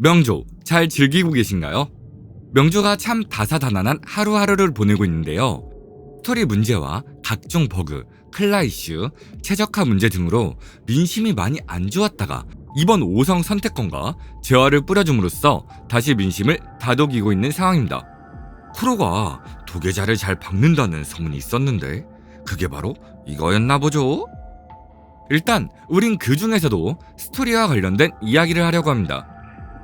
명조, 잘 즐기고 계신가요? 명조가 참 다사다난한 하루하루를 보내고 있는데요. 스토리 문제와 각종 버그, 클라 이슈, 최적화 문제 등으로 민심이 많이 안 좋았다가 이번 5성 선택권과 재화를 뿌려줌으로써 다시 민심을 다독이고 있는 상황입니다. 쿠로가 도계자를 잘 박는다는 소문이 있었는데 그게 바로 이거였나 보죠? 일단 우린 그 중에서도 스토리와 관련된 이야기를 하려고 합니다.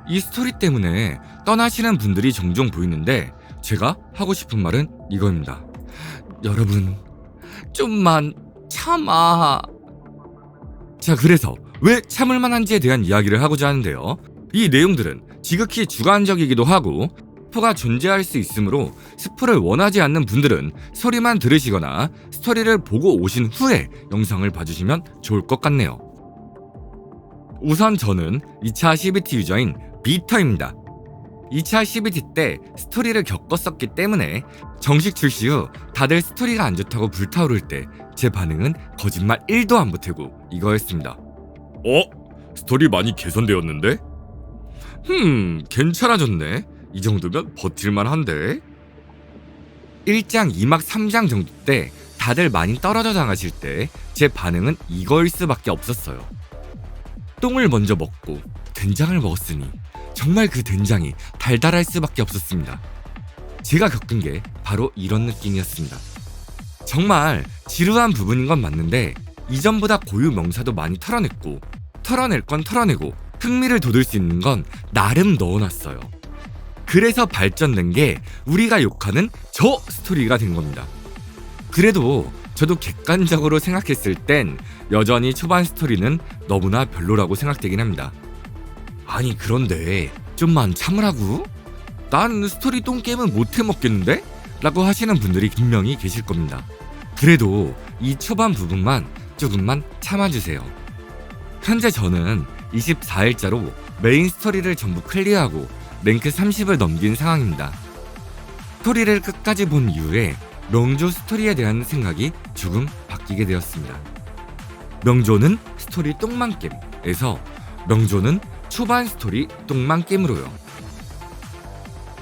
이 스토리 때문에 떠나시는 분들이 종종 보이는데 제가 하고 싶은 말은 이거입니다. 여러분, 좀만 참아. 자, 그래서 왜 참을 만한지에 대한 이야기를 하고자 하는데요. 이 내용들은 지극히 주관적이기도 하고 스포가 존재할 수 있으므로 스포를 원하지 않는 분들은 소리만 들으시거나 스토리를 보고 오신 후에 영상을 봐주시면 좋을 것 같네요. 우선 저는 2차 CBT 유저인 비터입니다. 2차 CBT 때 스토리를 겪었었기 때문에 정식 출시 후 다들 스토리가 안 좋다고 불타오를 때 제 반응은 거짓말 1도 안 보태고 이거였습니다. 어? 스토리 많이 개선되었는데? 흠, 괜찮아졌네. 이 정도면 버틸만 한데? 1장, 2막, 3장 정도 때 다들 많이 떨어져 나가실 때 제 반응은 이거일 수밖에 없었어요. 똥을 먼저 먹고 된장을 먹었으니 정말 그 된장이 달달할 수밖에 없었습니다. 제가 겪은 게 바로 이런 느낌이었습니다. 정말 지루한 부분인 건 맞는데 이전보다 고유 명사도 많이 털어냈고 털어낼 건 털어내고 흥미를 돋을 수 있는 건 나름 넣어놨어요. 그래서 발전된 게 우리가 욕하는 저 스토리가 된 겁니다. 그래도 저도 객관적으로 생각했을 땐 여전히 초반 스토리는 너무나 별로라고 생각되긴 합니다. 아니 그런데 좀만 참으라고? 난 스토리 똥게임은 못 해 먹겠는데? 라고 하시는 분들이 분명히 계실 겁니다. 그래도 이 초반 부분만 조금만 참아주세요. 현재 저는 24일자로 메인 스토리를 전부 클리어하고 랭크 30을 넘긴 상황입니다. 스토리를 끝까지 본 이후에 명조 스토리에 대한 생각이 조금 바뀌게 되었습니다. 명조는 스토리 똥망겜에서 명조는 초반 스토리 똥망겜으로요.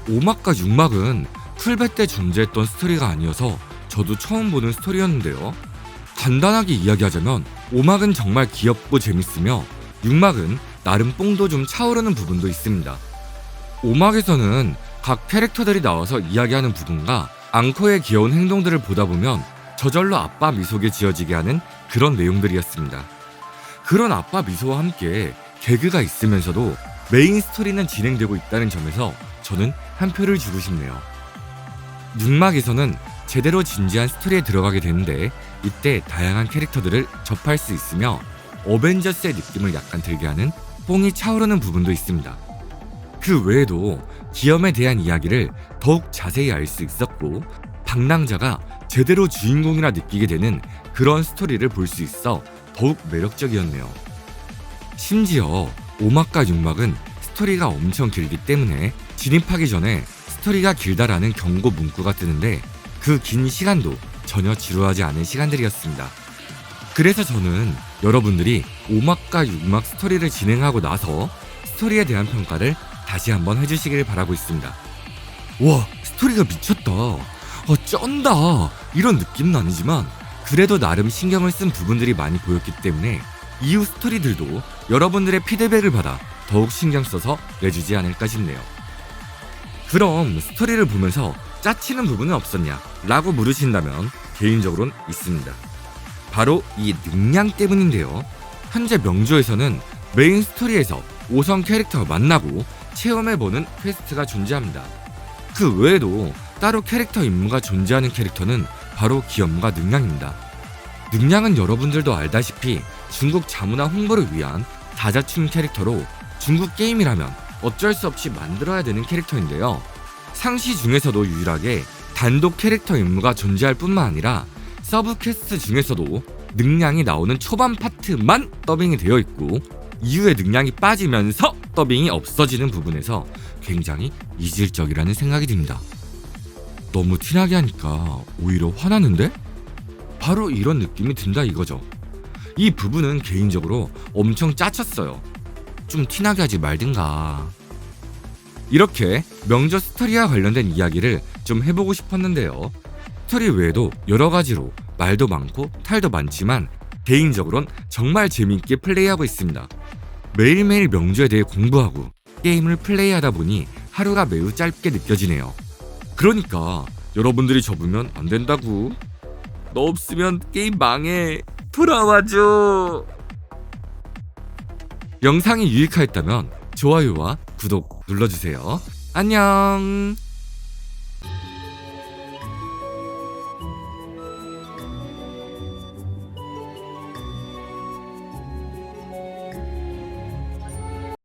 5막과 6막은 풀베 때 존재했던 스토리가 아니어서 저도 처음 보는 스토리였는데요. 간단하게 이야기하자면 5막은 정말 귀엽고 재밌으며 6막은 나름 뽕도 좀 차오르는 부분도 있습니다. 5막에서는 각 캐릭터들이 나와서 이야기하는 부분과 앙코의 귀여운 행동들을 보다 보면 저절로 아빠 미소게 지어지게 하는 그런 내용들이었습니다. 그런 아빠 미소와 함께 개그가 있으면서도 메인 스토리는 진행되고 있다는 점에서 저는 한 표를 주고 싶네요. 6막에서는 제대로 진지한 스토리에 들어가게 되는데 이때 다양한 캐릭터들을 접할 수 있으며 어벤져스의 느낌을 약간 들게 하는 뽕이 차오르는 부분도 있습니다. 그 외에도 기염에 대한 이야기를 더욱 자세히 알 수 있었고 방랑자가 제대로 주인공이라 느끼게 되는 그런 스토리를 볼 수 있어 더욱 매력적이었네요. 심지어 5막과 6막은 스토리가 엄청 길기 때문에 진입하기 전에 스토리가 길다라는 경고 문구가 뜨는데 그 긴 시간도 전혀 지루하지 않은 시간들이었습니다. 그래서 저는 여러분들이 5막과 6막 스토리를 진행하고 나서 스토리에 대한 평가를 다시 한번 해주시길 바라고 있습니다. 와, 스토리가 미쳤다. 어, 쩐다. 이런 느낌은 아니지만 그래도 나름 신경을 쓴 부분들이 많이 보였기 때문에 이후 스토리들도 여러분들의 피드백을 받아 더욱 신경 써서 내주지 않을까 싶네요. 그럼 스토리를 보면서 짜치는 부분은 없었냐? 라고 물으신다면 개인적으로는 있습니다. 바로 이 능량 때문인데요. 현재 명조에서는 메인 스토리에서 5성 캐릭터가 만나고 체험해보는 퀘스트가 존재합니다. 그 외에도 따로 캐릭터 임무가 존재하는 캐릭터는 바로 기염과 능량입니다. 능량은 여러분들도 알다시피 중국 자문화 홍보를 위한 다자춤 캐릭터로 중국 게임이라면 어쩔 수 없이 만들어야 되는 캐릭터인데요. 상시 중에서도 유일하게 단독 캐릭터 임무가 존재할 뿐만 아니라 서브 퀘스트 중에서도 능량이 나오는 초반 파트만 더빙이 되어 있고 이후에 능량이 빠지면서 더빙이 없어지는 부분에서 굉장히 이질적이라는 생각이 듭니다. 너무 티나게 하니까 오히려 화나는데? 바로 이런 느낌이 든다 이거죠. 이 부분은 개인적으로 엄청 짜쳤어요. 좀 티나게 하지 말든가. 이렇게 명조 스토리와 관련된 이야기를 좀 해보고 싶었는데요. 스토리 외에도 여러 가지로 말도 많고 탈도 많지만 개인적으론 정말 재미있게 플레이하고 있습니다. 매일매일 명조에 대해 공부하고 게임을 플레이하다 보니 하루가 매우 짧게 느껴지네요. 그러니까 여러분들이 접으면 안 된다고. 너 없으면 게임 망해. 돌아와줘. 영상이 유익하였다면 좋아요와 구독 눌러주세요. 안녕.